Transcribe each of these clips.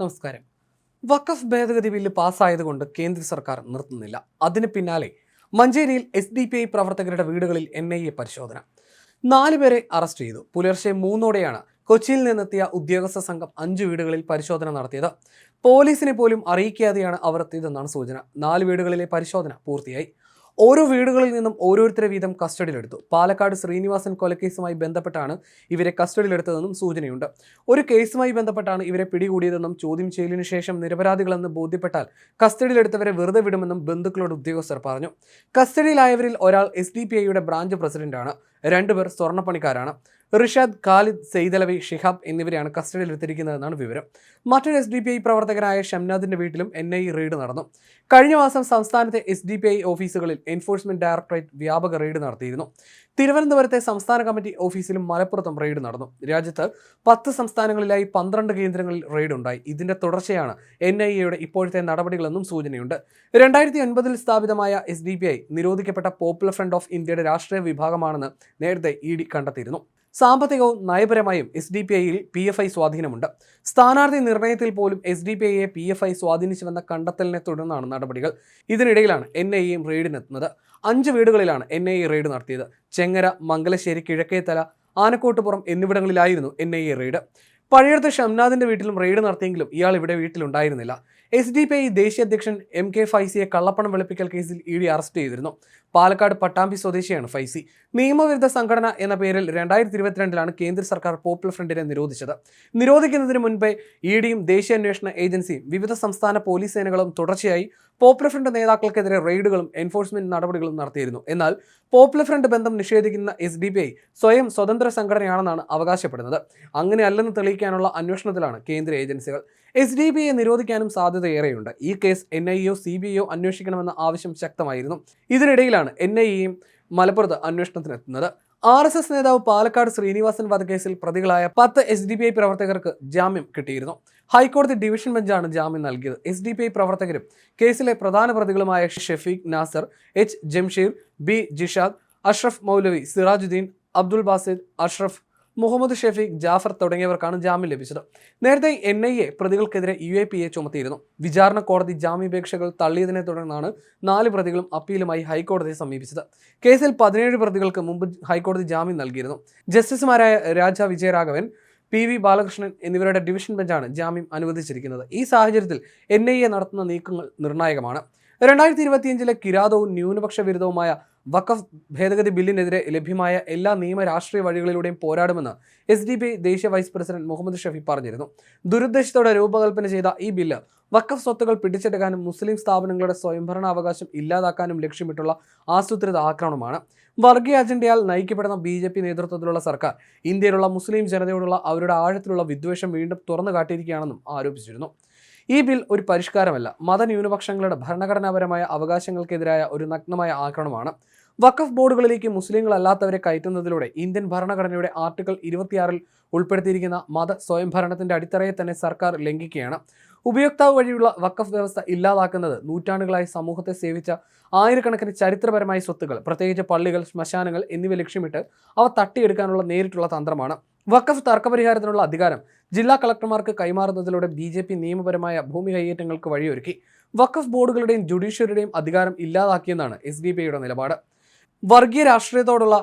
നമസ്കാരം. വഖഫ് ഭേദഗതി ബില്ല് പാസ്സായതുകൊണ്ട് കേന്ദ്ര സർക്കാർ നിർത്തുന്നില്ല. അതിന് പിന്നാലെ മഞ്ചേരിയിൽ എസ് ഡി പി ഐ പ്രവർത്തകരുടെ വീടുകളിൽ എൻ ഐ എ പരിശോധന. നാലുപേരെ അറസ്റ്റ് ചെയ്തു. പുലർച്ചെ മൂന്നോടെയാണ് കൊച്ചിയിൽ നിന്നെത്തിയ ഉദ്യോഗസ്ഥ സംഘം അഞ്ച് വീടുകളിൽ പരിശോധന നടത്തിയത്. പോലീസിനെ പോലും അറിയിക്കാതെയാണ് അവർ എത്തിയതെന്നാണ് സൂചന. നാല് വീടുകളിലെ പരിശോധന പൂർത്തിയായി. ഓരോ വീടുകളിൽ നിന്നും ഓരോരുത്തരെ വീതം കസ്റ്റഡിയിലെടുത്തു. പാലക്കാട് ശ്രീനിവാസൻ കൊലക്കേസുമായി ബന്ധപ്പെട്ടാണ് ഇവരെ കസ്റ്റഡിയിലെടുത്തതെന്നും സൂചനയുണ്ട്. ഒരു കേസുമായി ബന്ധപ്പെട്ടാണ് ഇവരെ പിടികൂടിയതെന്നും ചോദ്യം ചെയ്യലിനു ശേഷം നിരപരാധികളെന്ന് ബോധ്യപ്പെട്ടാൽ കസ്റ്റഡിയിലെടുത്തവരെ വെറുതെ വിടുമെന്നും ബന്ധുക്കളോട് ഉദ്യോഗസ്ഥർ പറഞ്ഞു. കസ്റ്റഡിയിലായവരിൽ ഒരാൾ എസ് ഡി പി ഐയുടെ ബ്രാഞ്ച് പ്രസിഡന്റാണ്. രണ്ടുപേർ സ്വർണപ്പണിക്കാരാണ്. റിഷാദ് ഖാലിദ് സെയ്ദലവി ഷിഹാബ് എന്നിവരെയാണ് കസ്റ്റഡിയിൽ എടുത്തിരിക്കുന്നതെന്നാണ് വിവരം. മറ്റൊരു എസ് ഡി പി ഐ പ്രവർത്തകനായ ഷംനാദിന്റെ വീട്ടിലും എൻ ഐ റെയ്ഡ് നടന്നു. കഴിഞ്ഞ മാസം സംസ്ഥാനത്തെ എസ് ഡി പി ഐ ഓഫീസുകളിൽ എൻഫോഴ്സ്മെന്റ് ഡയറക്ടറേറ്റ് വ്യാപക റെയ്ഡ് നടത്തിയിരുന്നു. തിരുവനന്തപുരത്തെ സംസ്ഥാന കമ്മിറ്റി ഓഫീസിലും മലപ്പുറത്തും റെയ്ഡ് നടന്നു. രാജ്യത്ത് പത്ത് സംസ്ഥാനങ്ങളിലായി പന്ത്രണ്ട് കേന്ദ്രങ്ങളിൽ റെയ്ഡ് ഉണ്ടായി. ഇതിന്റെ തുടർച്ചയാണ് എൻ ഐ എയുടെ ഇപ്പോഴത്തെ നടപടികളെന്നും സൂചനയുണ്ട്. രണ്ടായിരത്തി ഒൻപതിൽ സ്ഥാപിതമായ എസ് ഡി ബി ഐ നിരോധിക്കപ്പെട്ട പോപ്പുലർ ഫ്രണ്ട് ഓഫ് ഇന്ത്യയുടെ രാഷ്ട്രീയ വിഭാഗമാണെന്ന് നേരത്തെ ഇ ഡി കണ്ടെത്തിയിരുന്നു. സാമ്പത്തികവും നയപരമായും എസ് ഡി പി ഐയിൽ പി എഫ് ഐ സ്വാധീനമുണ്ട്. സ്ഥാനാർത്ഥി നിർണയത്തിൽ പോലും എസ് ഡി പി ഐയെ പി എഫ് ഐ സ്വാധീനിച്ചുവെന്ന കണ്ടെത്തലിനെ തുടർന്നാണ് നടപടികൾ. ഇതിനിടയിലാണ് എൻ ഐ എയും റെയ്ഡിനെത്തുന്നത്. അഞ്ച് വീടുകളിലാണ് എൻ ഐ എ റെയ്ഡ് നടത്തിയത്. ചെങ്ങര മംഗലശ്ശേരി കിഴക്കേത്തല ആനക്കോട്ടുപുറം എന്നിവിടങ്ങളിലായിരുന്നു എൻ ഐ എ റെയ്ഡ് പഴയടുത്ത് ഷംനാദിന്റെ വീട്ടിലും റെയ്ഡ് നടത്തിയെങ്കിലും ഇയാൾ ഇവിടെ വീട്ടിലുണ്ടായിരുന്നില്ല. എസ് ഡി പി ഐ ദേശീയ അധ്യക്ഷൻ എം കെ ഫൈസിയെ കള്ളപ്പണം വെളുപ്പിക്കൽ കേസിൽ ഇ ഡി അറസ്റ്റ് ചെയ്തിരുന്നു. പാലക്കാട് പട്ടാമ്പി സ്വദേശിയാണ് ഫൈസി. നിയമവിരുദ്ധ സംഘടന എന്ന പേരിൽ രണ്ടായിരത്തി ഇരുപത്തിരണ്ടിലാണ് കേന്ദ്ര സർക്കാർ പോപ്പുലർ ഫ്രണ്ടിനെ നിരോധിച്ചത്. നിരോധിക്കുന്നതിന് മുൻപേ ഇ ഡിയും ദേശീയ അന്വേഷണ ഏജൻസിയും വിവിധ സംസ്ഥാന പോലീസ് സേനകളും തുടർച്ചയായി പോപ്പുലർ ഫ്രണ്ട് നേതാക്കൾക്കെതിരെ റെയ്ഡുകളും എൻഫോഴ്സ്മെന്റ് നടപടികളും നടത്തിയിരുന്നു. എന്നാൽ പോപ്പുലർ ഫ്രണ്ട് ബന്ധം നിഷേധിക്കുന്ന എസ് ഡി പി ഐ സ്വയം സ്വതന്ത്ര സംഘടനയാണെന്നാണ് അവകാശപ്പെടുന്നത്. അങ്ങനെയല്ലെന്ന് തെളിയിക്കാനുള്ള അന്വേഷണത്തിലാണ് കേന്ദ്ര ഏജൻസികൾ. എസ് ഡി പി ഐ നിരോധിക്കാനും സാധ്യതയേറെയുണ്ട്. ഈ case N I O C B I അന്വേഷിക്കണമെന്ന ആവശ്യം ശക്തമായിരുന്നു. ഇതിനിടയിലാണ് എൻ ഐ എയും മലപ്പുറത്ത് അന്വേഷണത്തിനെത്തുന്നത്. ആർ എസ് എസ് നേതാവ് പാലക്കാട് ശ്രീനിവാസൻ വധക്കേസിൽ പ്രതികളായ പത്ത് എസ് ഡി പി ഐ പ്രവർത്തകർക്ക് ജാമ്യം കിട്ടിയിരുന്നു. ഹൈക്കോടതി ഡിവിഷൻ ബെഞ്ചാണ് ജാമ്യം നൽകിയത്. എസ് ഡി പി ഐ പ്രവർത്തകരും കേസിലെ പ്രധാന പ്രതികളുമായ ഷെഫീഖ് നാസർ എച്ച് ജംഷീർ ബി ജിഷാദ് അഷ്റഫ് മൗലവി സിറാജുദ്ദീൻ അബ്ദുൾ ബാസിദ് അഷ്റഫ് മുഹമ്മദ് ഷെഫീഖ് ജാഫർ തുടങ്ങിയവർക്കാണ് ജാമ്യം ലഭിച്ചത്. നേരത്തെ എൻ ഐ എ പ്രതികൾക്കെതിരെ യു എ പി എ ചുമത്തിയിരുന്നു. വിചാരണ കോടതി ജാമ്യാപേക്ഷകൾ തള്ളിയതിനെ തുടർന്നാണ് നാല് പ്രതികളും അപ്പീലുമായി ഹൈക്കോടതിയെ സമീപിച്ചത്. കേസിൽ പതിനേഴ് പ്രതികൾക്ക് മുമ്പ് ഹൈക്കോടതി ജാമ്യം നൽകിയിരുന്നു. ജസ്റ്റിസുമാരായ രാജ വിജയരാഘവൻ പി വി ബാലകൃഷ്ണൻ എന്നിവരുടെ ഡിവിഷൻ ബെഞ്ചാണ് ജാമ്യം അനുവദിച്ചിരിക്കുന്നത്. ഈ സാഹചര്യത്തിൽ എൻ ഐ എ നടത്തുന്ന നീക്കങ്ങൾ നിർണായകമാണ്. രണ്ടായിരത്തി ഇരുപത്തിയഞ്ചിലെ കിരാതവും ന്യൂനപക്ഷ വിരുദ്ധവുമായ വഖഫ് ഭേദഗതി ബില്ലിനെതിരെ ലഭ്യമായ എല്ലാ നിയമ രാഷ്ട്രീയ വഴികളിലൂടെയും പോരാടുമെന്ന് എസ് ഡി പി ദേശീയ വൈസ് പ്രസിഡന്റ് മുഹമ്മദ് ഷഫി പറഞ്ഞിരുന്നു. ദുരുദ്ദേശത്തോടെ രൂപകൽപ്പന ചെയ്ത ഈ ബില്ല് വഖഫ് സ്വത്തുകൾ പിടിച്ചെടുക്കാനും മുസ്ലിം സ്ഥാപനങ്ങളുടെ സ്വയംഭരണാവകാശം ഇല്ലാതാക്കാനും ലക്ഷ്യമിട്ടുള്ള ആസൂത്രിത ആക്രമണമാണ്. വർഗീയ അജണ്ടയാൽ നയിക്കപ്പെടുന്ന ബി ജെ പി നേതൃത്വത്തിലുള്ള സർക്കാർ ഇന്ത്യയിലുള്ള മുസ്ലിം ജനതയോടുള്ള അവരുടെ ആഴത്തിലുള്ള വിദ്വേഷം വീണ്ടും തുറന്നു കാട്ടിയിരിക്കുകയാണെന്നും ആരോപിച്ചിരുന്നു. ഈ ബിൽ ഒരു പരിഷ്കാരമല്ല. മതന്യൂനപക്ഷങ്ങളുടെ ഭരണഘടനാപരമായ അവകാശങ്ങൾക്കെതിരായ ഒരു നഗ്നമായ ആക്രമണമാണ്. വഖഫ് ബോർഡുകളിലേക്ക് മുസ്ലിങ്ങളല്ലാത്തവരെ കയറ്റുന്നതിലൂടെ ഇന്ത്യൻ ഭരണഘടനയുടെ ആർട്ടിക്കിൾ ഇരുപത്തിയാറിൽ ഉൾപ്പെടുത്തിയിരിക്കുന്ന മത സ്വയംഭരണത്തിന്റെ അടിത്തറയെ തന്നെ സർക്കാർ ലംഘിക്കുകയാണ്. ഉപയോക്താവ് വഴിയുള്ള വഖഫ് വ്യവസ്ഥ ഇല്ലാതാക്കുന്നത് നൂറ്റാണ്ടുകളായി സമൂഹത്തെ സേവിച്ച ആയിരക്കണക്കിന് ചരിത്രപരമായ സ്വത്തുകൾ പ്രത്യേകിച്ച് പള്ളികൾ ശ്മശാനങ്ങൾ എന്നിവ ലക്ഷ്യമിട്ട് അവ തട്ടിയെടുക്കാനുള്ള നേരിട്ടുള്ള തന്ത്രമാണ്. വഖഫ് തർക്കപരിഹാരത്തിനുള്ള അധികാരം ജില്ലാ കളക്ടർമാർക്ക് കൈമാറുന്നതിലൂടെ ബി ജെ പി നിയമപരമായ ഭൂമി കൈയേറ്റങ്ങൾക്ക് വഴിയൊരുക്കി. വഖഫ് ബോർഡുകളുടെയും ജുഡീഷ്യറിയുടെയും അധികാരം ഇല്ലാതാക്കിയെന്നാണ് എസ് ഡി പി ഐയുടെ നിലപാട്. വർഗീയ രാഷ്ട്രീയത്തോടുള്ള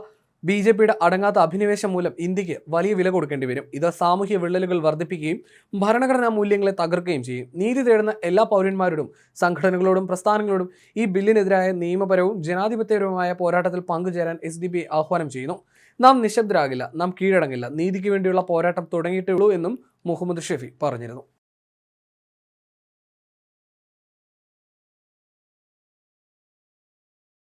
ബി ജെ പിയുടെ അടങ്ങാത്ത അഭിനിവേശം മൂലം ഇന്ത്യയ്ക്ക് വലിയ വില കൊടുക്കേണ്ടി വരും. ഇത് സാമൂഹ്യ വിള്ളലുകൾ വർദ്ധിപ്പിക്കുകയും ഭരണഘടനാ മൂല്യങ്ങളെ തകർക്കുകയും ചെയ്യും. നീതി തേടുന്ന എല്ലാ പൗരന്മാരോടും സംഘടനകളോടും പ്രസ്ഥാനങ്ങളോടും ഈ ബില്ലിനെതിരായ നിയമപരവും ജനാധിപത്യപരവുമായ പോരാട്ടത്തിൽ പങ്കുചേരാൻ എസ് ആഹ്വാനം ചെയ്യുന്നു. നാം നിശബ്ദരാകില്ല നാം കീഴടങ്ങില്ല. നീതിക്ക് വേണ്ടിയുള്ള പോരാട്ടം തുടങ്ങിയിട്ടേ ഉള്ളൂ എന്നും മുഹമ്മദ് ഷെഫി പറഞ്ഞിരുന്നു.